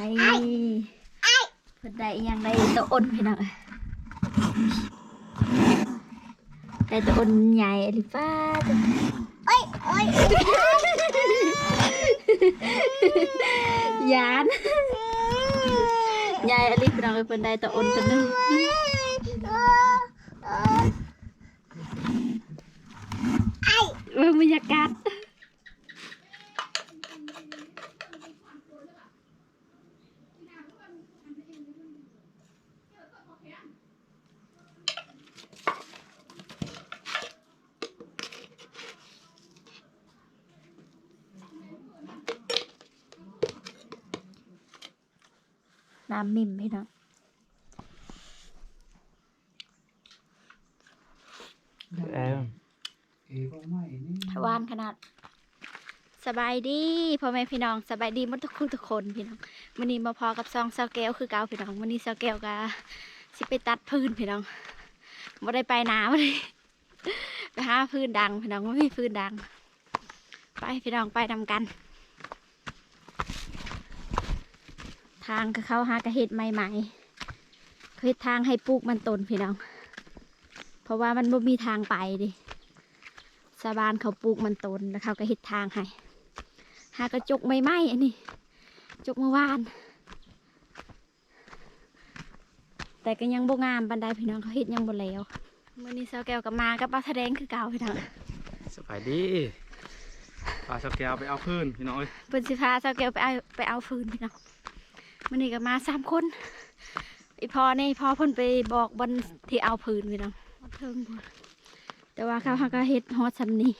นี่เพิ่นได้ยังได้ตัวอ้นพี่น้องได้ตัวอ้นใหญ่หรือเป้าโอ้ยโอ้ยยานใหญ่อลิพี่น้องเอ้ยเพิ่นได้ตัวอ้นตัวนึงเออบรรยากาศ น้ำมิ่มพี่น้องแอมหวานขนาด สบายดีพ่อแม่พี่น้องสบายดีหมดทุกคนทุกคนพี่น้องมื้อนี้มาพอกับซองเซาแก้วคือเก่าพี่น้องมื้อนี้เซาแก้วก็สิไปตัดพื้นพี่น้องบ่ได้ไปนาบ่ได้ไปหาพื้นดังพี่น้องบ่มีพื้นดัง ไปพี่น้องไปนำกัน ทางก็เข้าหากระเฮ็ดใหม่ๆเขาเฮ็ดทางให้ปลูกมันต้นพี่น้อง เพราะว่ามันบ่มีทางไปดิชาวบ้านเขาปลูกมันต้นแล้วเขาก็เฮ็ดทางให้หากระจกไม่ไหม้อันนี้จกเมื่อวาน แต่ก็ยังบ่งามบันไดพี่น้องเขาเฮ็ดยังบ่แล้วมื้อนี้สาวแก้วก็มากับป้าแสดงคือเก่าพี่น้องสบายดีปลาสแกวไปเอาพื้นพี่น้องเอ้ยเพิ่นสิพาสาวแก้วไปเอาไปเอาฟืนพี่น้อง มื้อนี้ก็มาสามคนอีพอนี่พอเพิ่นไปบอกบนที่เอาฟืนพี่น้องบ่เทิงพุ่นแต่ว่าเขาหาก็เฮ็ดฮอดซำนี้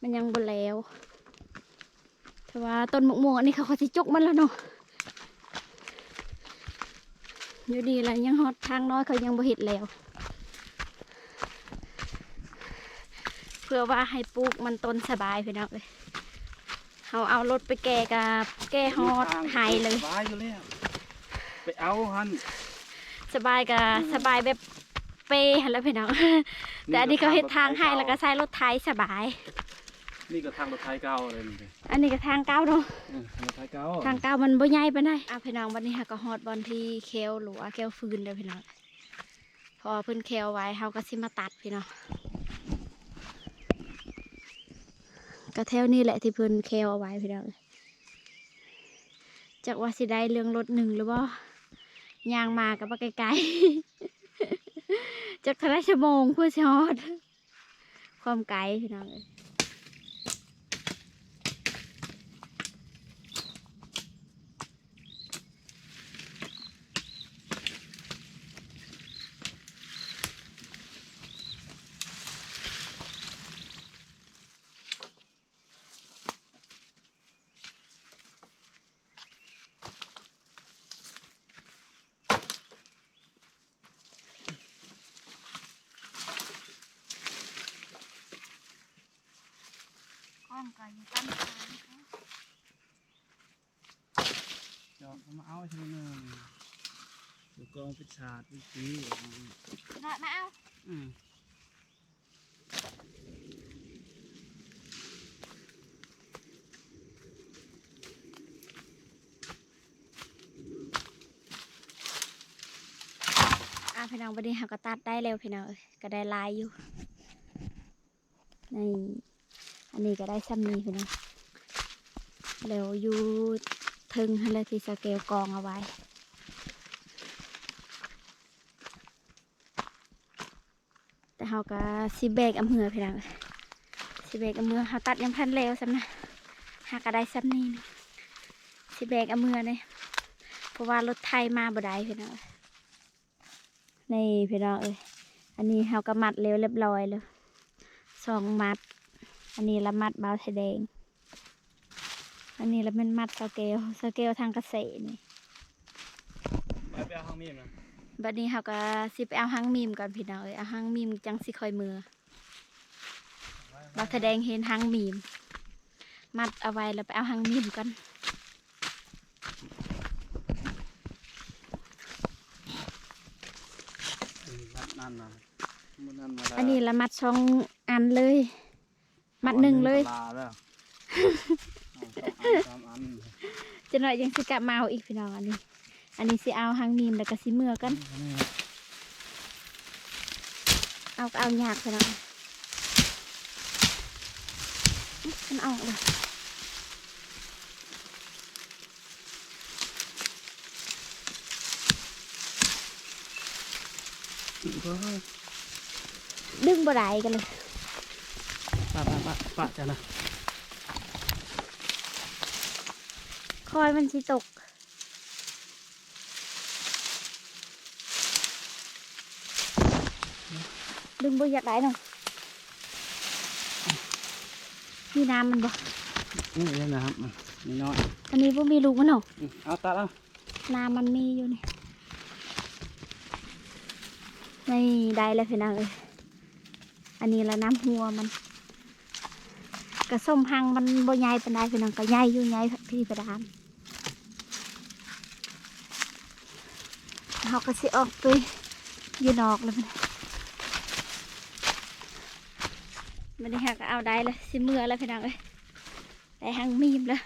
มันยังบ่แล้วแต่ว่าต้นมะม่วงอันนี้เขาก็สิจกมันแล้วเนาะอยู่ดีแหละยังฮอดทางน้อยเขายังบ่เฮ็ดแล้ว เพื่อว่าให้ปลูกมันต้นสบายพี่น้องเอ้ย เขาเอารถไปแก่กับแก่ฮอดไฮเลย สบายอยู่แล้วไปเอาหันสบายกับสบายแบบเป้หั้นแหล้วพี่น้อง แต่อันนี้เขาเฮ็ดทางให้แล้วก็ใช้รถไถสบาย นี่ก็ทางรถไทยเก่าเลยนี่อันนี้ก็ทางเก้าเนาะเออทางรถไทยเก่าทางเก้ามันบ่ใหญ่ปานใดอะพี่น้องวันนี้ค่ะก็ฮอดบอลที่เคลหรือว่าเคลฟืนเด้อพี่น้อง พอเพิ่นเคลไว้เฮาก็สิมาตัดพี่น้อง ก็แถวนี้แหละที่เพิ่นแคลเอาไว้พี่น้องจากว่าสิได้เรื่องรถหนึ่งหรือว่ายางมากับว่าไกลๆจากทะเลชั่วโมงเพื่อชอด ความไกลพี่น้องเลย ก้อนก่อนตั้งเดี๋ยวเอาะมาเอาทีนึงดูกองพิชาดวิธีมามาเอาอืมอะพี่น้องวันนี้เราก็ตัดได้แล้วพี่น้องเอ้ยก็ได้ลายอยู่ นี่ อันนี้ก็ได้ซ้ำนี้พี่น้องแล้วอยู่ถึงเลยที่สเกลกองเอาไว้แต่เราก็สิเบกอเมือพี่น้องสิเบกอเมือเราตัดยังพันแล้วซ้ำนะหาก็ได้ซ้ำนี้นี่สิเบกอเมือเนี่ยเพราะว่ารถไทยมาบ่ได้พี่น้องเอ้ยนี่พี่น้องเอ้ยอันนี้เขาก็มัดเร็วเรียบร้อยเลยสองมัด อันนี้ละมัดเบาไทยแดง อันนี้ละเป็นมัดสเกลสเกลทางเกษตรนี่ไปไปเอาห้องมีดนะบัดนี้เขาก็สิไปเอาหางมีมก่อนพี่น้องเอ้ยเอาหางมีมจังสิคอยมือเบาไทยแดงเห็นหางมีม มัดเอาไว้แล้วไปเอาหางมีมก่อนนั่นนั่นนะมันนั่นมาได้อันนี้ละมัดสองอันเลย มัดหนึ่งเลยลาแล้วเอาสองอันสามอันจะหน่อยยังสิกะมาเอาอีกพี่น้องอันนี้ อันนี้สิเอาหางนีมแล้วก็สิเมื่อกันนี่เอาก็เอายากพี่น้องมันออกเลยก็ดึงบ่ได้กันเลย ปะปะปะปะจ้ะนะคอยมันสิตก ดึงบ่อยากได้เนาะมีน้ำมันบ่นี่เลยนะครับนี่น้อยอันนี้บ่มีลูกมันเนาะอืมเอาตัดเอาน้ำมันมีอยู่นี่นี่ได้แล้วพี่น้องเอ้ยอันนี้ละน้ำหัวมัน กระส้มหังมันบ่ใหญ่ปานใดพี่น้องก็ใหญ่อยู่ใหญ่พี่ประดานเขาก็สิออกไปยู่นออกแล้วมันมันได้หักเอาได้ล้วสิเมื่อแล้วพี่น้องเอ้ยได้หังมีมแล้ว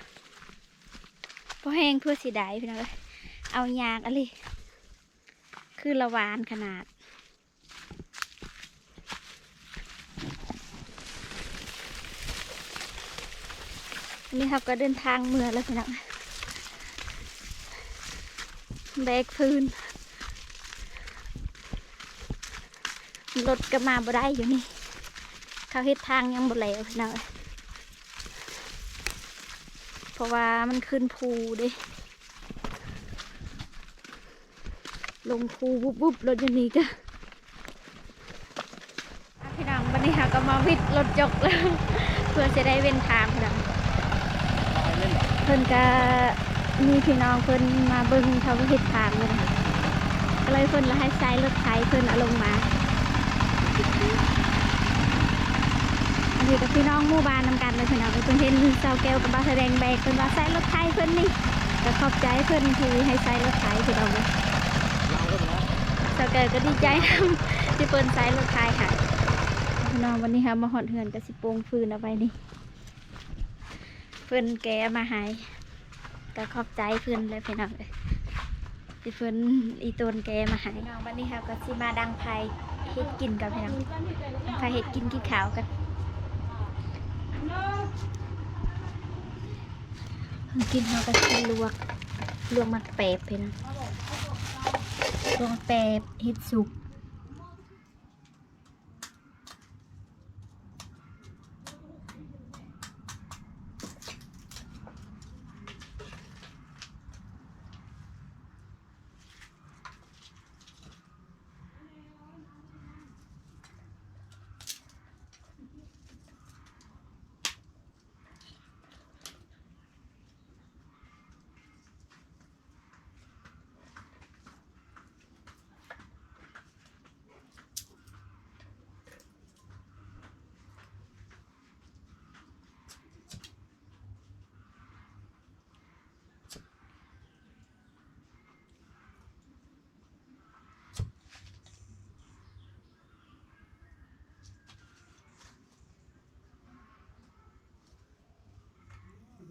พอแห้งเพื่อสีได้พี่น้องเอ้ยเอายางอะไรคือละวานขนาด อันนี้ครับก็เดินทางเมื่อแล้วพี่น้องแบกพื้นรถก็มาบ่ได้อยู่นี่ เขาเฮ็ดทางยังบ่แล้วพี่น้องเอ้ยเพราะว่ามันขึ้นภูด้ลงภูบุบบุบรถอยู่นี่ก็พี่น้องวันนี้ค่ะก็มาวิดรถจกแล้ว เพื่อจะได้เว้นทางพี่น้อง เอาไปเล่น เพิ่นก็มีพี่น้องเพิ่นมาเบิ่งเขาก็เฮ็ดทางเลยนะคะก็เลยเพิ่นละให้ใช้รถไถเพิ่นเอาลงมาอันนี้กับพี่น้องมู่บ้านนำกันเลยพี่น้องเพิ่นเห็นเสาแก้วกับบ้าแสดงแบกเพิ่นว่าใช้รถไถเพิ่นนี่ก็ขอบใจเพิ่นที่ให้ใช้รถไถพี่น้องเลยเราก็แล้วสาเกิดก็ดีใจที่เปิ้นไซส์รถไทยค่ะพี่น้องวันนี้ค่ะมาหอดเหือนกับสิโปงฟืนเอาไปนี่ เพื่นแกมาใหายก็ขอบใจเพื่นเลยพี่น้องเลยที่เพื่นอีตนแกมาใหายน้องวันนี้ค่ะก็สิมาดังไฟเฮ็ดกินกับพี่น้องดังไฟเฮ็ดกินกินขาวกันกินเราก็สิลวกลวกมันแปบพี่น้องลวงแปบเห็ดสุก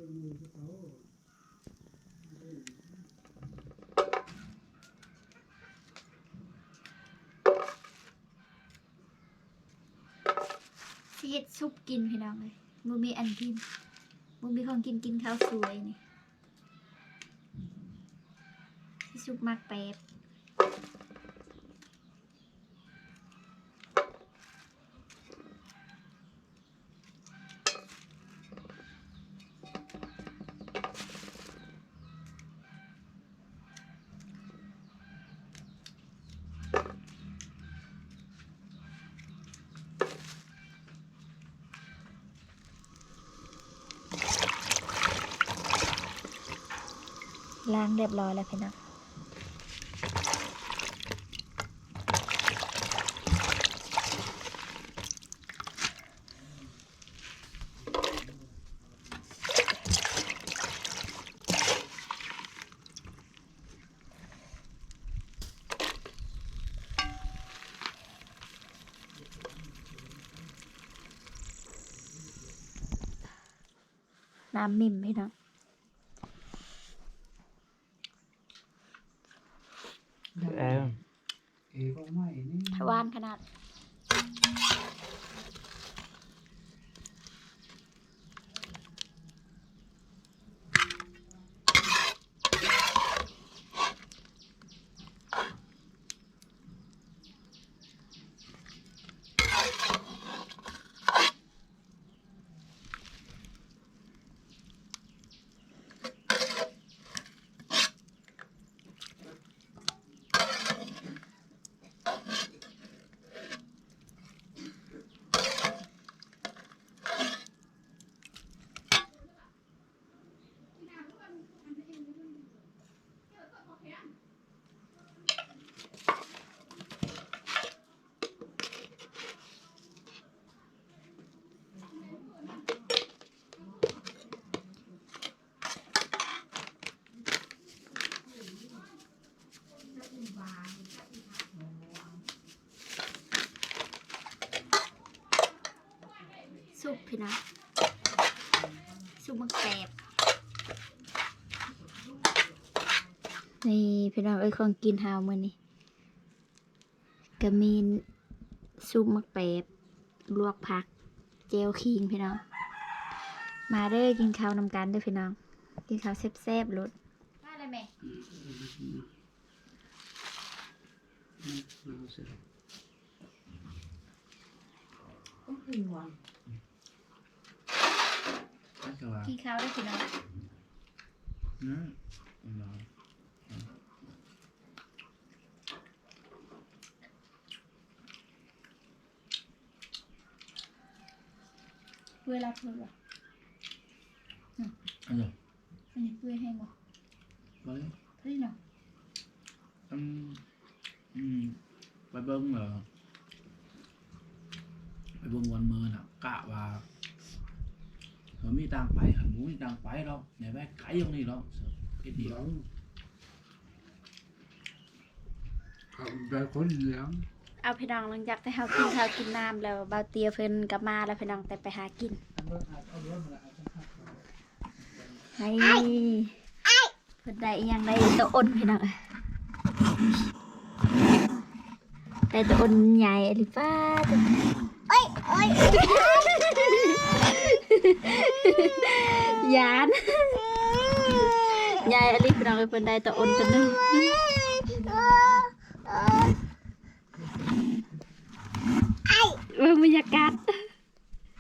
เห็ดซุปกินพี่น้องเลยมือมีอันกินมือมีของกินกินข้าวสวยนี่ซุปมากแป๊บ ล้างเรียบร้อยแล้วพี่น้องน้ำมิ่มพี่น้อง พี่นะซุปมักแตบนี่พี่น้องเอ้ยของกินหาวมื้อนี้ก็มีซุปมักแปบลวกผัก เจลคิงพี่น้อง มาเด้อกินข้าวนำกันเด้อพี่น้อง กินข้าวแซ่บๆรสมาเลยแม่เอา เสร็จไม่สว่างกินข้าวได้อพี่น้องอืมเอาเวลาเพื่ออันนี้อันนี้เปื่อยแห้งบ่ไว้เฮ้ยเนาะอืมอืมไปเบิ้งเหรอไปเบิ้งวันเมินอะกะว่า เออมีตังไปหันหมูมีตังไปหรอกไหนแม่ไก่ยังนี่หรอกเอ็ดเดียวแบบคนเหลืองเอาพี่น้องหลังจากที่เฮากินข้าวกินน้ำแล้วเบาเตียเพิ่นกลับมาแล้วพี่น้องแต่ไปหากินให้เพิ่นได้อิหยังได้ตัวอ้นพี่น้องได้ตัวอ้นใหญ่อลิฟ้าโอ้ยโอ้ย ยานใหญ่อลิพี่น้องเอ้ยเพิ่นได้ตัวอ้นตัวหนึงเออบรรยากาศ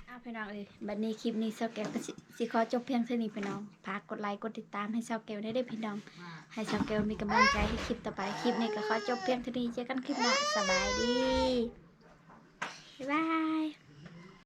อ้าวพี่น้องเอ้ยบัดนี้คลิปนี้เซาแก้วก็สิสิขอจบเพียงเท่านี้พี่น้องฝากกดไลค์กดติดตามให้เซาแก้วได้เด้อพี่น้อง ให้เซาแก้วมีกำลังใจให้คลิปต่อไปคลิปนี้ก็ขอจบเพียงเท่านี้เจอกันคลิปหน้าสบายดี